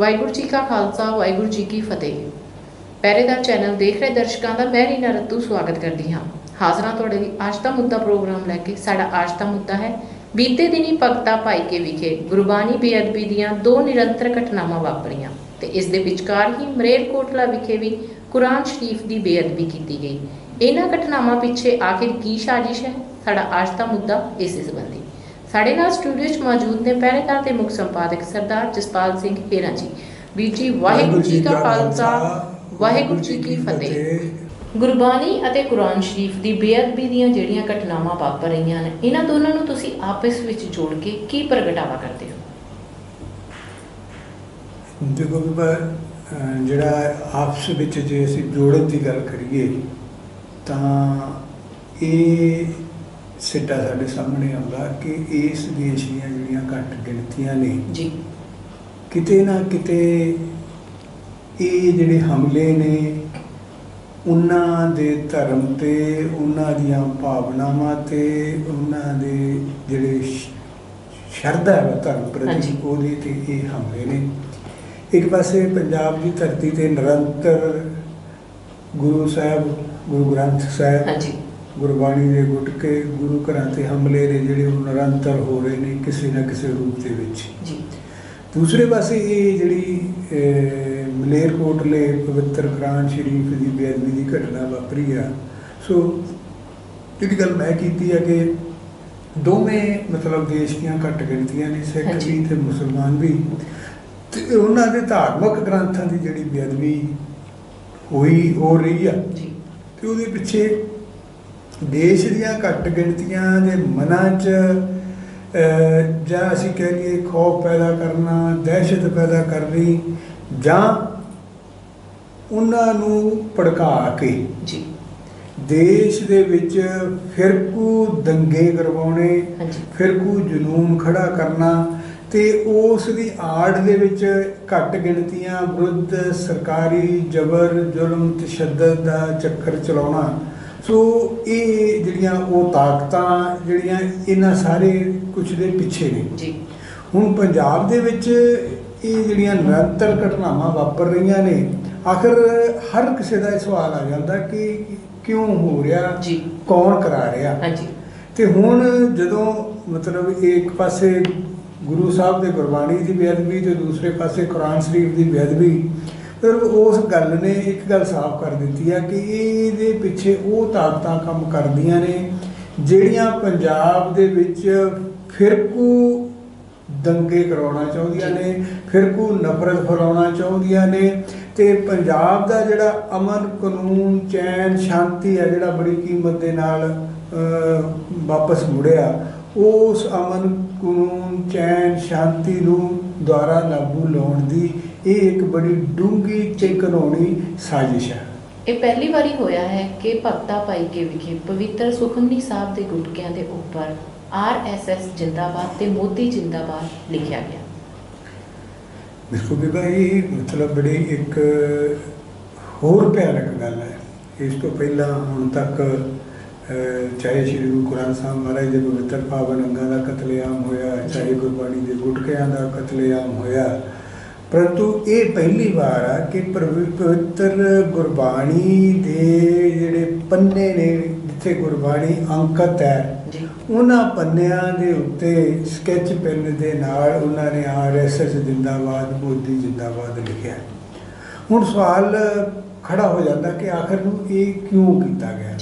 ਵਾਹਿਗੁਰੂ ਜੀ ਕਾ ਖਾਲਸਾ, ਵਾਹਿਗੁਰੂ ਜੀ ਕੀ ਫਤਿਹ। ਪਹਿਰੇਦਾਰ ਚੈਨਲ ਦੇਖ ਰਹੇ ਦਰਸ਼ਕਾਂ ਦਾ ਮੈਂ ਰੀਨਾ ਰੱਤੂ ਸਵਾਗਤ ਕਰਦੀ ਹਾਂ। ਹਾਜ਼ਰਾਂ ਤੁਹਾਡੇ ਲਈ ਅੱਜ ਦਾ ਮੁੱਦਾ ਪ੍ਰੋਗਰਾਮ ਲੈ ਕੇ ਸਾਡਾ ਅੱਜ ਦਾ ਮੁੱਦਾ ਹੈ, ਬੀਤੇ ਦਿਨੀ ਭਗਤਾ ਭਾਈ ਕੇ ਵਿਖੇ ਗੁਰਬਾਣੀ ਬੇਅਦਬੀ ਦੀਆਂ ਦੋ ਨਿਰੰਤਰ ਘਟਨਾਵਾਂ ਵਾਪਰੀਆਂ ਤੇ ਇਸ ਦੇ ਵਿਚਕਾਰ ਹੀ ਮਰੇਲਕੋਟਲਾ ਵਿਖੇ ਵੀ ਕੁਰਾਨ ਸ਼ਰੀਫ ਦੀ ਬੇਅਦਬੀ ਕੀਤੀ ਗਈ। ਇਹਨਾਂ ਘਟਨਾਵਾਂ ਪਿੱਛੇ ਆਖਿਰ ਕੀ ਸਾਜ਼ਿਸ਼ ਹੈ? ਸਾਡਾ ਅੱਜ ਦਾ ਮੁੱਦਾ ਇਸੇ ਸੰਬੰਧੀ। ਸਾਡੇ ਨਾਲ ਸਟੂਡੀਓ 'ਚ ਮੌਜੂਦ ਨੇ ਪਹਿਰੇਦਾਰ ਤੇ ਮੁੱਖ ਸੰਪਾਦਕ ਸਰਦਾਰ ਜਸਪਾਲ ਸਿੰਘ ਹੇਰਾ ਜੀ। ਵੀਰ ਵਾਹਿਗੁਰੂ ਜੀ ਕਾ ਖਾਲਸਾ, ਵਾਹਿਗੁਰੂ ਜੀ ਕੀ ਫਤਿਹ। ਗੁਰਬਾਣੀ ਅਤੇ ਕੁਰਾਨ ਸ਼ਰੀਫ ਦੀ ਬੇਅਦਬੀ ਦੀਆਂ ਜਿਹੜੀਆਂ ਘਟਨਾਵਾਂ ਵਾਪਰ ਰਹੀਆਂ ਨੇ, ਇਹਨਾਂ ਦੋਨਾਂ ਨੂੰ ਤੁਸੀਂ ਆਪਸ ਵਿੱਚ ਜੋੜ ਕੇ ਕੀ ਪ੍ਰਗਟਾਵਾ ਕਰਦੇ ਹੋ? ਦੇਖੋ ਵੀ ਜਿਹੜਾ ਆਪਸ ਵਿੱਚ ਜੇ ਅਸੀਂ ਜੋੜਨ ਦੀ ਗੱਲ ਕਰੀਏ, ਤਾਂ ਇਹ ਸਿੱਟਾ ਸਾਡੇ ਸਾਹਮਣੇ ਆਉਂਦਾ ਕਿ ਇਸ ਦੇਸ਼ ਦੀਆਂ ਜਿਹੜੀਆਂ ਘੱਟ ਗਿਣਤੀਆਂ ਨੇ ਜੀ। ਕਿਤੇ ਨਾ ਕਿਤੇ ਇਹ ਜਿਹੜੇ ਹਮਲੇ ਨੇ ਉਹਨਾਂ ਦੇ ਧਰਮ ਤੇ ਉਹਨਾਂ ਦੀਆਂ ਭਾਵਨਾਵਾਂ ਤੇ ਉਹਨਾਂ ਦੇ ਜਿਹੜੇ ਸ਼ਰਧਾ ਹੈ ਧਰਮ ਪ੍ਰਤੀ। ਉਹਦੇ ਤੇ ਇਹ ਹਮਲੇ ਨੇ। ਇੱਕ ਪਾਸੇ ਪੰਜਾਬ ਦੀ ਧਰਤੀ ਤੇ ਨਿਰੰਤਰ ਗੁਰੂ ਸਾਹਿਬ ਗੁਰੂ ਗ੍ਰੰਥ ਸਾਹਿਬ ਹਾਂਜੀ। ਗੁਰਬਾਣੀ ਦੇ ਗੁਟਕੇ ਗੁਰੂ ਘਰਾਂ ਤੇ ਹਮਲੇ ਨੇ ਜਿਹੜੇ ਉਹ ਨਿਰੰਤਰ ਹੋ ਰਹੇ ਨੇ ਕਿਸੇ ਨਾ ਕਿਸੇ ਰੂਪ ਦੇ ਵਿੱਚ। ਜੀ। ਦੂਸਰੇ ਪਾਸੇ ਇਹ ਜਿਹੜੀ ਮਲੇਰਕੋਟਲੇ ਪਵਿੱਤਰ ਕੁਰਾਨ ਸ਼ਰੀਫ ਦੀ ਬੇਅਦਬੀ ਦੀ ਘਟਨਾ ਵਾਪਰੀ ਆ। ਸੋ ਜਿਹੜੀ ਗੱਲ ਮੈਂ ਕੀਤੀ ਹੈ ਕਿ ਦੋਵੇਂ ਮਤਲਬ ਦੇਸ਼ ਦੀਆਂ ਘੱਟ ਗਿਣਤੀਆਂ ਨੇ ਸਿੱਖ। ਵੀ ਤੇ ਮੁਸਲਮਾਨ ਵੀ। ਤੇ ਉਹਨਾਂ ਦੇ ਧਾਰਮਿਕ ਗ੍ਰੰਥਾਂ ਦੀ ਜਿਹੜੀ ਬੇਅਦਬੀ ਹੋਈ ਹੋ ਰਹੀ ਆ। ਜੀ। ਤੇ ਉਹਦੇ ਪਿੱਛੇ ਦੇਸ਼ ਦੀਆਂ ਘੱਟ ਗਿਣਤੀਆਂ ਦੇ ਮਨਾਂ 'ਚ ਜਾਂ ਅਸੀਂ ਕਹਿ ਲਈਏ ਖੌਫ ਪੈਦਾ ਕਰਨਾ ਦਹਿਸ਼ਤ ਪੈਦਾ ਕਰਨੀ ਜਾਂ ਉਹਨਾਂ ਨੂੰ ਭੜਕਾ ਕੇ। ਜੀ। ਦੇਸ਼ ਦੇ ਵਿੱਚ ਫਿਰਕੂ ਦੰਗੇ ਕਰਵਾਉਣੇ ਫਿਰਕੂ ਜਨੂਨ ਖੜਾ ਕਰਨਾ ਤੇ ਉਸ ਦੀ ਆੜ ਦੇ ਵਿੱਚ ਘੱਟ ਗਿਣਤੀਆਂ ਵਿਰੁੱਧ ਸਰਕਾਰੀ ਜ਼ਬਰ ਜ਼ੁਲਮ ਤਸ਼ੱਦਦ ਦਾ ਚੱਕਰ ਚਲਾਉਣਾ। ਸੋ ਇਹ ਜਿਹੜੀਆਂ ਉਹ ਤਾਕਤਾਂ ਜਿਹੜੀਆਂ ਇਹਨਾਂ ਸਾਰੇ ਕੁਝ ਦੇ ਪਿੱਛੇ ਨੇ। ਜੀ। ਹੁਣ ਪੰਜਾਬ ਦੇ ਵਿੱਚ ਇਹ ਜਿਹੜੀਆਂ ਨਿਰੰਤਰ ਘਟਨਾਵਾਂ ਵਾਪਰ ਰਹੀਆਂ ਨੇ ਆਖਰ ਹਰ ਕਿਸੇ ਦਾ ਇਹ ਸਵਾਲ ਆ ਜਾਂਦਾ ਕਿ ਕਿਉਂ ਹੋ ਰਿਹਾ ਜੀ। ਕੌਣ ਕਰਾ ਰਿਹਾ? ਹਾਂਜੀ। ਤੇ ਹੁਣ ਜਦੋਂ ਮਤਲਬ ਇੱਕ ਪਾਸੇ ਗੁਰੂ ਸਾਹਿਬ ਦੇ ਗੁਰਬਾਣੀ ਦੀ ਬੇਅਦਬੀ ਤੇ ਦੂਸਰੇ ਪਾਸੇ ਕੁਰਾਨ ਸ਼ਰੀਫ ਦੀ ਬੇਅਦਬੀ ਫਿਰ ਉਸ ਗੱਲ ਨੇ ਇੱਕ ਗੱਲ ਸਾਫ਼ ਕਰ ਦਿੱਤੀ ਆ ਕਿ ਇਹਦੇ ਪਿੱਛੇ ਉਹ ਤਾਕਤਾਂ ਕੰਮ ਕਰਦੀਆਂ ਨੇ, ਜਿਹੜੀਆਂ ਪੰਜਾਬ ਦੇ ਵਿੱਚ ਫਿਰਕੂ ਦੰਗੇ ਕਰਾਉਣਾ ਚਾਹੁੰਦੀਆਂ ਨੇ, ਫਿਰਕੂ ਨਫ਼ਰਤ ਫੈਲਾਉਣਾ ਚਾਹੁੰਦੀਆਂ ਨੇ ਤੇ ਪੰਜਾਬ ਦਾ ਜਿਹੜਾ ਅਮਨ ਕਾਨੂੰਨ, ਚੈਨ, ਸ਼ਾਂਤੀ ਹੈ ਜਿਹੜਾ ਬੜੀ ਕੀਮਤ ਦੇ ਨਾਲ ਵਾਪਸ ਮੁੜਿਆ, ਉਸ ਅਮਨ ਕਾਨੂੰਨ, ਚੈਨ, ਸ਼ਾਂਤੀ ਨੂੰ ਦੁਆਰਾ ਲਾਗੂ ਲਾਉਣ ਦੀ ਇਹ ਇੱਕ ਬੜੀ ਡੂੰਘੀ ਤੇ ਘਨੌਣੀ ਸਾਜ਼ਿਸ਼ ਹੈ। ਇਹ ਪਹਿਲੀ ਵਾਰੀ ਹੋਇਆ ਹੈ ਕਿ ਭਗਤਾ ਭਾਈ ਕੇ ਵਿਖੇ ਪਵਿੱਤਰ ਸੁਖਮਨੀ ਸਾਹਿਬ ਦੇ ਗੁਟਕਿਆਂ ਦੇ ਉੱਪਰ ਆਰਐਸਐਸ ਜਿੰਦਾਬਾਦ ਤੇ ਮੋਦੀ ਜਿੰਦਾਬਾਦ ਲਿਖਿਆ ਗਿਆ। ਦੇਖੋ ਵੀ ਭਾਈ ਮਤਲਬ ਬੜੀ ਇੱਕ ਹੋਰ ਭਿਆਨਕ ਗੱਲ ਹੈ। ਇਸ ਤੋਂ ਪਹਿਲਾਂ ਹੁਣ ਤੱਕ ਚਾਹੇ ਸ਼੍ਰੀ ਗੁਰੂ ਗ੍ਰੰਥ ਸਾਹਿਬ ਮਹਾਰਾਜ ਦੇ ਪਵਿੱਤਰ ਪਾਵਨ ਅੰਗਾਂ ਦਾ ਕਤਲੇਆਮ ਹੋਇਆ ਚਾਹੇ ਗੁਰਬਾਣੀ ਦੇ ਗੁਟਕਿਆਂ ਦਾ ਕਤਲੇਆਮ ਹੋਇਆ ਪਰੰਤੂ ਇਹ ਪਹਿਲੀ ਵਾਰ ਆ ਕਿ ਪ੍ਰਵ- ਪਵਿੱਤਰ ਗੁਰਬਾਣੀ ਦੇ ਜਿਹੜੇ ਪੰਨੇ ਨੇ ਜਿੱਥੇ ਗੁਰਬਾਣੀ ਅੰਕਿਤ ਹੈ ਉਹਨਾਂ ਪੰਨਿਆਂ ਦੇ ਉੱਤੇ ਸਕੈਚ ਪੈਨ ਦੇ ਨਾਲ ਉਹਨਾਂ ਨੇ ਆਰਐਸਐਸ ਜਿੰਦਾਬਾਦ ਮੋਦੀ ਜਿੰਦਾਬਾਦ ਲਿਖਿਆ। ਹੁਣ ਸਵਾਲ ਖੜਾ ਹੋ ਜਾਂਦਾ ਕਿ ਆਖਰ ਨੂੰ ਇਹ ਕਿਉਂ ਕੀਤਾ ਗਿਆ?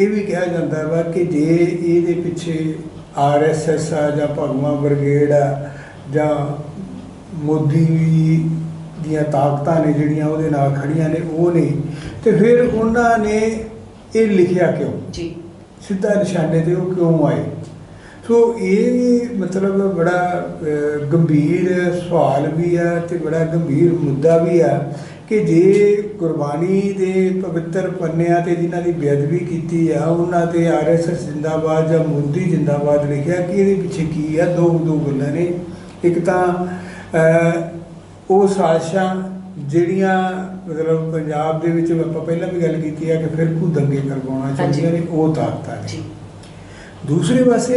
ਇਹ ਵੀ ਕਿਹਾ ਜਾਂਦਾ ਵਾ ਕਿ ਜੇ ਇਹਦੇ ਪਿੱਛੇ ਆਰਐਸਐਸ ਆ ਜਾਂ ਭਗਵਾ ਬ੍ਰਿਗੇਡ ਆ ਜਾਂ ਮੋਦੀ ਦੀਆਂ ਤਾਕਤਾਂ ਨੇ ਜਿਹੜੀਆਂ ਉਹਦੇ ਨਾਲ ਖੜੀਆਂ ਨੇ ਉਹ ਨੇ ਤੇ ਫਿਰ ਉਹਨਾਂ ਨੇ ਇਹ ਲਿਖਿਆ ਕਿਉਂ? ਜੀ। ਸਿੱਧਾ ਨਿਸ਼ਾਨੇ ਤੇ ਉਹ ਕਿਉਂ ਆਏ? ਸੋ ਇਹ ਮਤਲਬ ਬੜਾ ਗੰਭੀਰ ਸਵਾਲ ਵੀ ਆ ਤੇ ਬੜਾ ਗੰਭੀਰ ਮੁੱਦਾ ਵੀ ਆ ਕਿ ਜੇ ਗੁਰਬਾਣੀ ਦੇ ਪਵਿੱਤਰ ਪੰਨਿਆਂ ਤੇ ਜਿਨ੍ਹਾਂ ਦੀ ਬੇਅਦਬੀ ਕੀਤੀ ਆ ਉਹਨਾਂ ਤੇ ਆਰਐਸਐਸ ਜਿੰਦਾਬਾਦ ਜਾਂ ਮੋਦੀ ਜਿੰਦਾਬਾਦ ਲਿਖਿਆ ਕਿ ਇਹਦੇ ਪਿੱਛੇ ਕੀ ਆ? ਦੋ ਦੋ ਗੱਲਾਂ ਨੇ। ਇੱਕ ਤਾਂ ਉਹ ਸਾਜ਼ਿਸ਼ਾਂ ਜਿਹੜੀਆਂ ਮਤਲਬ ਪੰਜਾਬ ਦੇ ਵਿੱਚ ਆਪਾਂ ਪਹਿਲਾਂ ਵੀ ਗੱਲ ਕੀਤੀ ਆ ਕਿ ਫਿਰਕੂ ਦੰਗੇ ਕਰਵਾਉਣਾ ਚਾਹੁੰਦੀਆਂ ਨੇ ਉਹ ਤਾਕਤਾਂ ਨੇ। ਜੀ। ਦੂਸਰੇ ਪਾਸੇ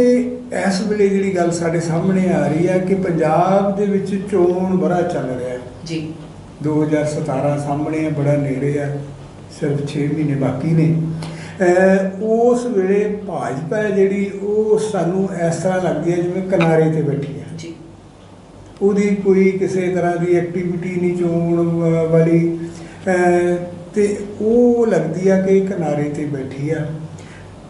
ਇਸ ਵੇਲੇ ਜਿਹੜੀ ਗੱਲ ਸਾਡੇ ਸਾਹਮਣੇ ਆ ਰਹੀ ਹੈ ਕਿ ਪੰਜਾਬ ਦੇ ਵਿੱਚ ਚੋਣ ਬੜਾ ਚੱਲ ਰਿਹਾ ਹੈ। ਜੀ। 2017 ਸਾਹਮਣੇ ਹੈ ਬੜਾ ਨੇੜੇ ਆ ਸਿਰਫ 6 ਮਹੀਨੇ ਬਾਕੀ ਨੇ। ਉਸ ਵੇਲੇ ਭਾਜਪਾ ਹੈ ਜਿਹੜੀ ਉਹ ਸਾਨੂੰ ਇਸ ਤਰ੍ਹਾਂ ਲੱਗਦੀ ਹੈ ਜਿਵੇਂ ਕਿਨਾਰੇ ਤੇ ਬੈਠੀ ਹੈ ਉਹਦੀ ਕੋਈ ਕਿਸੇ ਤਰ੍ਹਾਂ ਦੀ ਐਕਟੀਵਿਟੀ ਨਹੀਂ ਚੋਣ ਵਾਲੀ। ਤੇ ਉਹ ਲੱਗਦੀ ਆ ਕਿ ਕਿਨਾਰੇ ਤੇ ਬੈਠੀ ਆ।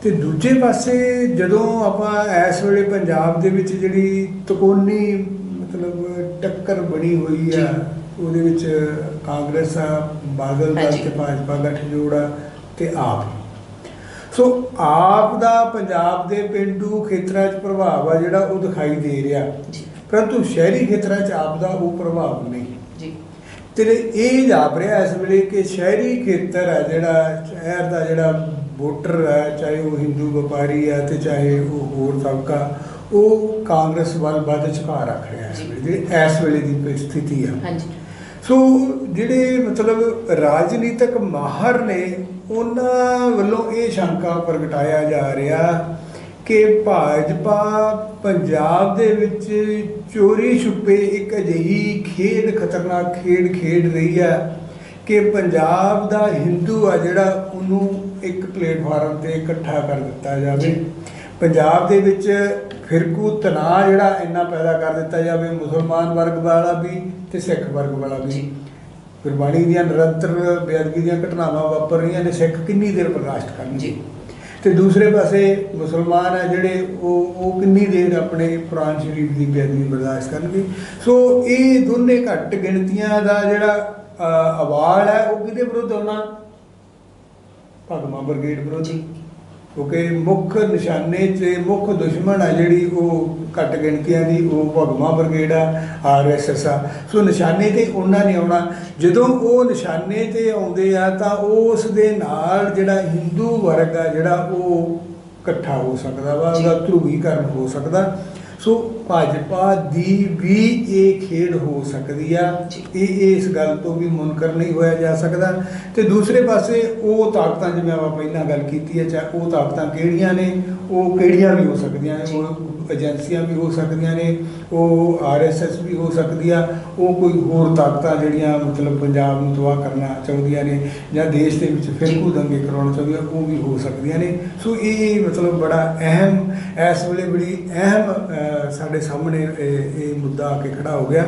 ਤੇ ਦੂਜੇ ਪਾਸੇ ਜਦੋਂ ਆਪਾਂ ਇਸ ਵੇਲੇ ਪੰਜਾਬ ਦੇ ਵਿੱਚ ਜਿਹੜੀ ਤਕੋਨੀ ਮਤਲਬ ਟੱਕਰ ਬਣੀ ਹੋਈ ਆ ਉਹਦੇ ਵਿੱਚ ਕਾਂਗਰਸ ਆ ਬਾਦਲ ਦਾ ਹਾਂਜੀ। ਤੇ ਭਾਜਪਾ ਗੱਠਜੋੜ ਆ ਤੇ ਆਪ। ਸੋ ਆਪ ਦਾ ਪੰਜਾਬ ਦੇ ਪਿੰਡੂ ਖੇਤਰਾਂ 'ਚ ਪ੍ਰਭਾਵ ਆ ਜਿਹੜਾ ਉਹ ਦਿਖਾਈ ਦੇ ਰਿਹਾ। ਪਰੰਤੂ ਸ਼ਹਿਰੀ ਖੇਤਰਾਂ 'ਚ ਆਪ ਦਾ ਉਹ ਪ੍ਰਭਾਵ ਨਹੀਂ। ਜੀ। ਤੇ ਇਹ ਜਾਪ ਰਿਹਾ ਇਸ ਵੇਲੇ ਕਿ ਸ਼ਹਿਰੀ ਖੇਤਰ ਹੈ ਜਿਹੜਾ ਸ਼ਹਿਰ ਦਾ ਜਿਹੜਾ ਵੋਟਰ ਹੈ ਚਾਹੇ ਉਹ ਹਿੰਦੂ ਵਪਾਰੀ ਹੈ ਤੇ ਚਾਹੇ ਉਹ ਹੋਰ ਤਬਕਾ ਉਹ ਕਾਂਗਰਸ ਵੱਲ ਵੱਧ ਝੁਕਾਅ ਰੱਖ ਰਿਹਾ ਹੈ ਇਸ ਜੀ। ਵੇਲੇ ਜਿਹੜੀ ਇਸ ਵੇਲੇ ਦੀ ਪਰਿਸਥਿਤੀ ਆ ਹਾਂਜੀ। ਸੋ ਜਿਹੜੇ ਮਤਲਬ ਰਾਜਨੀਤਿਕ ਮਾਹਰ ਨੇ ਉਹਨਾਂ ਵੱਲੋਂ ਇਹ ਸ਼ੰਕਾ ਪ੍ਰਗਟਾਇਆ ਜਾ ਰਿਹਾ ਕਿ ਭਾਜਪਾ ਪੰਜਾਬ ਦੇ ਵਿੱਚ ਚੋਰੀ ਛੁਪੇ ਇੱਕ ਅਜਿਹੀ ਖੇਡ, ਖਤਰਨਾਕ ਖੇਡ ਖੇਡ ਰਹੀ ਹੈ ਕਿ ਪੰਜਾਬ ਦਾ ਹਿੰਦੂ ਆ ਜਿਹੜਾ ਉਹਨੂੰ ਇੱਕ ਪਲੇਟਫਾਰਮ ਤੇ ਇਕੱਠਾ ਕਰ ਦਿੱਤਾ ਜਾਵੇ। ਪੰਜਾਬ ਦੇ ਵਿੱਚ ਫਿਰਕੂ ਤਣਾਅ ਜਿਹੜਾ ਇੰਨਾ ਪੈਦਾ ਕਰ ਦਿੱਤਾ ਜਾਵੇ, ਮੁਸਲਮਾਨ ਵਰਗ ਵਾਲਾ ਵੀ ਤੇ ਸਿੱਖ ਵਰਗ ਵਾਲਾ ਵੀ। ਗੁਰਬਾਣੀ ਦੀਆਂ ਨਿਰੰਤਰ ਬੇਅਦਬੀ ਦੀਆਂ ਘਟਨਾਵਾਂ ਵਾਪਰ ਰਹੀਆਂ ਨੇ, ਸਿੱਖ ਕਿੰਨੀ ਦੇਰ ਬਰਦਾਸ਼ਤ ਕਰਨਗੇ? ਤੇ ਦੂਸਰੇ ਪਾਸੇ ਮੁਸਲਮਾਨ ਆ ਜਿਹੜੇ ਉਹ ਉਹ ਕਿੰਨੀ ਦੇਰ ਆਪਣੇ ਕੁਰਾਨ ਸ਼ਰੀਫ ਦੀ ਬੇਅਦਬੀ ਬਰਦਾਸ਼ਤ ਕਰਨਗੇ? ਸੋ ਇਹ ਦੋਨੇ ਘੱਟ ਗਿਣਤੀਆਂ ਦਾ ਜਿਹੜਾ ਅਵਾਲ ਹੈ, ਉਹ ਕਿਹਦੇ ਵਿਰੁੱਧ ਆਉਣਾ? ਭਗਮਾ ਬਰਗੇਡ ਵਿਰੁੱਧ। ਕਿਉਂਕਿ ਮੁੱਖ ਨਿਸ਼ਾਨੇ ਤੇ ਮੁੱਖ ਦੁਸ਼ਮਣ ਆ ਜਿਹੜੀ ਉਹ ਘੱਟ ਗਿਣਤੀਆਂ ਦੀ ਉਹ ਭਗਮਾ ਬਰਗੇਡ ਆ ਆਰਐਸਐਸ ਆ। ਸੋ ਨਿਸ਼ਾਨੇ ਤੇ ਉਹਨਾਂ ਨੇ ਆਉਣਾ। ਜਦੋਂ ਉਹ ਨਿਸ਼ਾਨੇ ਤੇ ਆਉਂਦੇ ਆ ਤਾਂ ਉਸ ਦੇ ਨਾਲ ਜਿਹੜਾ ਹਿੰਦੂ ਵਰਗ ਆ ਜਿਹੜਾ ਉਹ ਇਕੱਠਾ ਹੋ ਸਕਦਾ ਵਾ। ਉਹਦਾ ਧਰੂਵੀਕਰਨ ਹੋ ਸਕਦਾ। ਸੋ ਭਾਜਪਾ ਦੀ ਵੀ ਇਹ ਖੇਡ ਹੋ ਸਕਦੀ ਆ। ਇਹ ਇਸ ਗੱਲ ਤੋਂ ਵੀ ਮੁਨਕਰ ਨਹੀਂ ਹੋਇਆ ਜਾ ਸਕਦਾ ਤੇ ਦੂਸਰੇ ਪਾਸੇ ਉਹ ਤਾਕਤਾਂ ਜਿਵੇਂ ਆਪਾਂ ਪਹਿਲਾਂ ਗੱਲ ਕੀਤੀ ਹੈ ਚਾਹੇ ਉਹ ਤਾਕਤਾਂ ਕਿਹੜੀਆਂ ਨੇ ਉਹ ਕਿਹੜੀਆਂ ਵੀ ਹੋ ਸਕਦੀਆਂ ਨੇ। ਉਹ ਏਜੰਸੀਆਂ ਵੀ ਹੋ ਸਕਦੀਆਂ ਨੇ ਉਹ ਆਰਐਸਐਸ ਵੀ ਹੋ ਸਕਦੀ ਆ ਉਹ ਕੋਈ ਹੋਰ ਤਾਕਤਾਂ ਜਿਹੜੀਆਂ ਮਤਲਬ ਪੰਜਾਬ ਨੂੰ ਤਬਾਹ ਕਰਨਾ ਚਾਹੁੰਦੀਆਂ ਨੇ ਜਾਂ ਦੇਸ਼ ਦੇ ਵਿੱਚ ਫਿਰਕੂ ਦੰਗੇ ਕਰਾਉਣਾ ਚਾਹੁੰਦੀਆਂ ਉਹ ਵੀ ਹੋ ਸਕਦੀਆਂ ਨੇ ਸੋ ਇਹ ਮਤਲਬ ਬੜਾ ਅਹਿਮ ਇਸ ਵੇਲੇ ਬੜੀ ਅਹਿਮ ਅਹ, ਸਾਡੇ ਸਾਹਮਣੇ ਇਹ ਮੁੱਦਾ ਆ ਕੇ ਖੜਾ ਹੋ ਗਿਆ